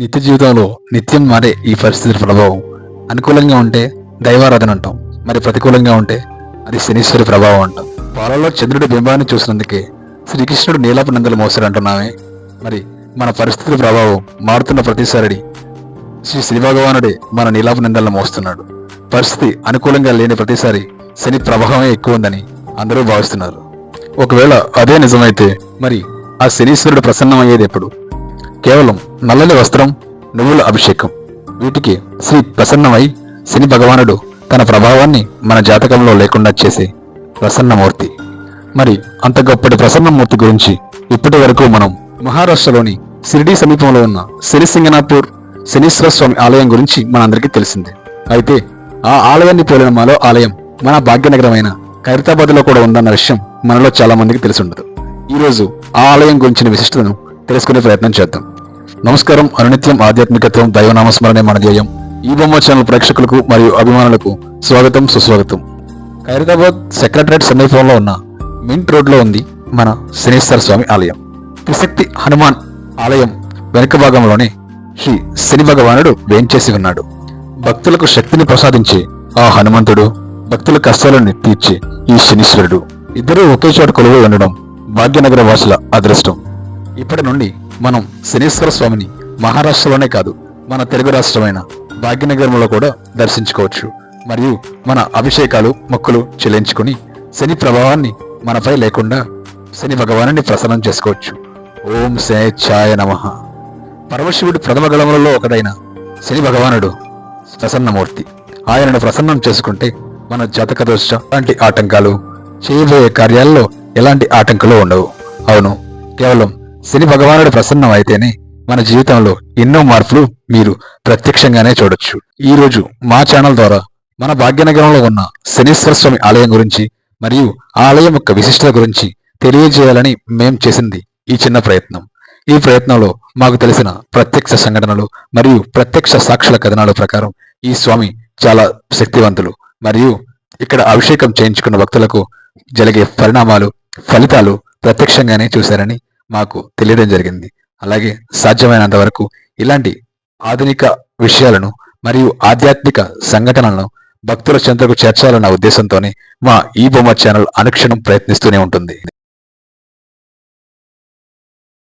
నిత్య జీవితంలో నిత్యం మారే ఈ పరిస్థితుల ప్రభావం. అనుకూలంగా ఉంటే దైవారాధన అంటాం. మరి ప్రతికూలంగా ఉంటే అది శనీశ్వరి ప్రభావం అంటాం. పాలలో చంద్రుడి బింబాన్ని చూసినందుకే శ్రీకృష్ణుడు నీలపు నందలు మోసాడు అంటున్నామే మరి మన పరిస్థితుల ప్రభావం మారుతున్న ప్రతిసారి శ్రీ శ్రీ భగవానుడే మన నీలాపు నిందలను మోస్తున్నాడు. పరిస్థితి అనుకూలంగా లేని ప్రతిసారి శని ప్రభావమే ఎక్కువ ఉందని అందరూ భావిస్తున్నారు. ఒకవేళ అదే నిజమైతే మరి ఆ శనీశ్వరుడు ప్రసన్నమయ్యేది ఎప్పుడు? కేవలం నల్లని వస్త్రం నువ్వుల అభిషేకం. వీటికి శ్రీ ప్రసన్నమై శని భగవానుడు తన ప్రభావాన్ని మన జాతకంలో లేకుండా చేసే ప్రసన్నమూర్తి. మరి అంత గొప్పటి ప్రసన్నమూర్తి గురించి ఇప్పటి వరకు మనం మహారాష్ట్రలోని షిరిడీ సమీపంలో ఉన్న శనిసింగనాపూర్ శనీశ్వర స్వామి ఆలయం గురించి మనందరికీ తెలిసిందే. అయితే ఆ ఆలయాన్ని పోలిన మరో ఆలయం మన భాగ్యనగరమైన ఖైరతాబాద్లో కూడా ఉందన్న విషయం మనలో చాలా మందికి తెలిసి ఉండదు. ఈ రోజు ఆ ఆలయం గురించిన విశిష్టతను తెలుసుకునే ప్రయత్నం చేద్దాం. నమస్కారం అనునిత్యం ఆధ్యాత్మికత్వం దైవనామస్మరణే మన ధ్యేయం. ఈ బొమ్మ ఛానల్ ప్రేక్షకులకు మరియు అభిమానులకు స్వాగతం సుస్వాగతం. ఖైరతాబాద్ సెక్రటరేట్ సమీపంలో ఉన్న మింట్ రోడ్లో ఉంది మన శనీశ్వర స్వామి ఆలయం. త్రిశక్తి హనుమాన్ ఆలయం వెనుక భాగంలోనే శ్రీ శని భగవానుడు వేంచేసి ఉన్నాడు. భక్తులకు శక్తిని ప్రసాదించి ఆ హనుమంతుడు భక్తుల కష్టాలను తీర్చి ఈ శనీశ్వరుడు. ఇద్దరూ ఒకే చోట కొలువై ఉండడం భాగ్యనగర వాసుల అదృష్టం. ఇప్పటి నుండి మనం శనీశ్వర స్వామిని మహారాష్ట్రలోనే కాదు మన తెలుగు రాష్ట్రమైన భాగ్యనగరంలో కూడా దర్శించుకోవచ్చు. మరియు మన అభిషేకాలు మొక్కులు చెల్లించుకుని శని ప్రభావాన్ని మనపై లేకుండా శని భగవానుని ప్రసన్నం చేసుకోవచ్చు. ఓం శేచ్ఛాయ నమః. పరమశివుడి ప్రథమ గళములలో ఒకడైన శని భగవానుడు ప్రసన్నమూర్తి. ఆయనను ప్రసన్నం చేసుకుంటే మన జాతక దోష లాంటి ఆటంకాలు చేయబోయే కార్యాల్లో ఎలాంటి ఆటంకాలు ఉండవు. అవును కేవలం శని భగవానుడు ప్రసన్నం అయితేనే మన జీవితంలో ఎన్నో మార్పులు మీరు ప్రత్యక్షంగానే చూడొచ్చు. ఈ రోజు మా ఛానల్ ద్వారా మన భాగ్యనగరంలో ఉన్న శనీశ్వర స్వామి ఆలయం గురించి మరియు ఆలయం యొక్క విశిష్టత గురించి తెలియజేయాలని మేం చేసింది ఈ చిన్న ప్రయత్నం. ఈ ప్రయత్నంలో మాకు తెలిసిన ప్రత్యక్ష సంఘటనలు మరియు ప్రత్యక్ష సాక్షుల కథనాల ప్రకారం ఈ స్వామి చాలా శక్తివంతులు మరియు ఇక్కడ అభిషేకం చేయించుకున్న భక్తులకు జరిగే పరిణామాలు ఫలితాలు ప్రత్యక్షంగానే చూశారని మాకు తెలియడం జరిగింది. అలాగే సాధ్యమైనంత వరకు ఇలాంటి ఆధునిక విషయాలను మరియు ఆధ్యాత్మిక సంఘటనలను భక్తుల చెంతకు చేర్చాలన్న ఉద్దేశంతోనే మా ఈ బొమ్మ ఛానల్ అనుక్షణం ప్రయత్నిస్తూనే ఉంటుంది.